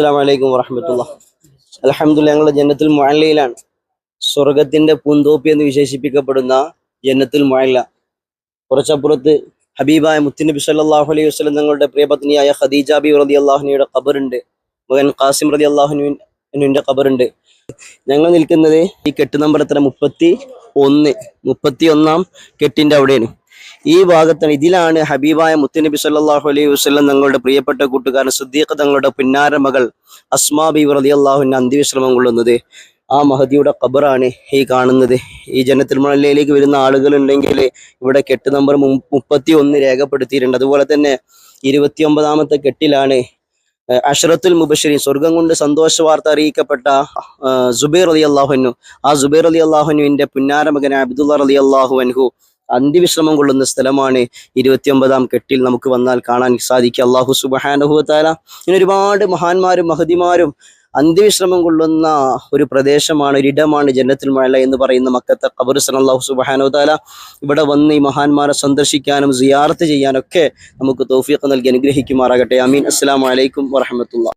അസ്സാം വലൈക്കും വറഹമത്തുള്ള. അലഹമുല്ല ഞങ്ങൾ ജന്നത്തുൽ മുഅല്ലയിലാണ്. സ്വർഗത്തിന്റെ പൂന്തോപ്പി എന്ന് വിശേഷിപ്പിക്കപ്പെടുന്ന ജന്നത്തുൽ മുഅല്ല. കുറച്ചപ്പുറത്ത് ഹബീബായ മുത്തുനബി സല്ലാഹു അലൈഹി വസ്ലം തങ്ങളുടെ പ്രിയപത്നിയായ ഖദീജ റതി അള്ളാഹുനിയുടെ ഖബറുണ്ട്. മകൻ ഖാസിം റതി അള്ളാഹുനുവിന്റെ ഖബറുണ്ട്. ഞങ്ങൾ നിൽക്കുന്നത് ഈ കെട്ട് നമ്പർ എത്ര? മുപ്പത്തി ഒന്ന്. മുപ്പത്തി ഒന്നാം കെട്ടിന്റെ അവിടെയാണ്. ഈ ഭാഗത്താണ്. ഇതിലാണ് ഹബീബായ മുത്തുനബി സല്ലാഹു അലൈഹി വസ്ലം തങ്ങളുടെ പ്രിയപ്പെട്ട കൂട്ടുകാരൻ സുദ്ദീഖ് തങ്ങളുടെ പിന്നാര മകൾ അസ്മാബി ബി അള്ളാഹുവിന്റെ അന്ത്യവിശ്രമം കൊള്ളുന്നത്. ആ മഹദിയുടെ ഖബറാണ് ഈ കാണുന്നത്. ഈ ജനത്തിൽ മലയിലേക്ക് വരുന്ന ആളുകൾ ഉണ്ടെങ്കിൽ ഇവിടെ കെട്ട് നമ്പർ മുപ്പത്തി ഒന്ന് രേഖപ്പെടുത്തിയിട്ടുണ്ട്. അതുപോലെ തന്നെ ഇരുപത്തി ഒമ്പതാമത്തെ കെട്ടിലാണ് അഷറത്തുൽ മുബഷിരീൻ സ്വർഗം കൊണ്ട് സന്തോഷ വാർത്ത അറിയിക്കപ്പെട്ട ജുബൈർ അലി അള്ളാഹുനു ആ ജുബൈർ അലി അള്ളാഹുനുവിന്റെ പുന്നാര മകൻ അബ്ദുള്ള അലി അള്ളാഹു അൻഹു അന്ത്യവിശ്രമം കൊള്ളുന്ന സ്ഥലമാണ് ഇരുപത്തിയൊമ്പതാം കെട്ടിൽ നമുക്ക് വന്നാൽ കാണാൻ സാധിക്കുക അള്ളാഹു സുബഹാനുഭവത്താല ഇങ്ങനെ ഒരുപാട് മഹാന്മാരും മഹതിമാരും അന്ത്യവിശ്രമം കൊള്ളുന്ന ഒരു പ്രദേശമാണ് ഒരിടമാണ് ജന്നത്തുൽ മഴ എന്ന് പറയുന്ന മക്കത്തെ കബുർസൻ അള്ളാഹു സുബഹാനുവതാല ഇവിടെ വന്ന് ഈ മഹാന്മാരെ സന്ദർശിക്കാനും സിയാർത്ത് ചെയ്യാനൊക്കെ നമുക്ക് തൗഫീഖ് നൽകി അനുഗ്രഹിക്കുമാറാകട്ടെ. അമീൻ അസ്സാം വലൈക്കും വറഹമത്തുള്ള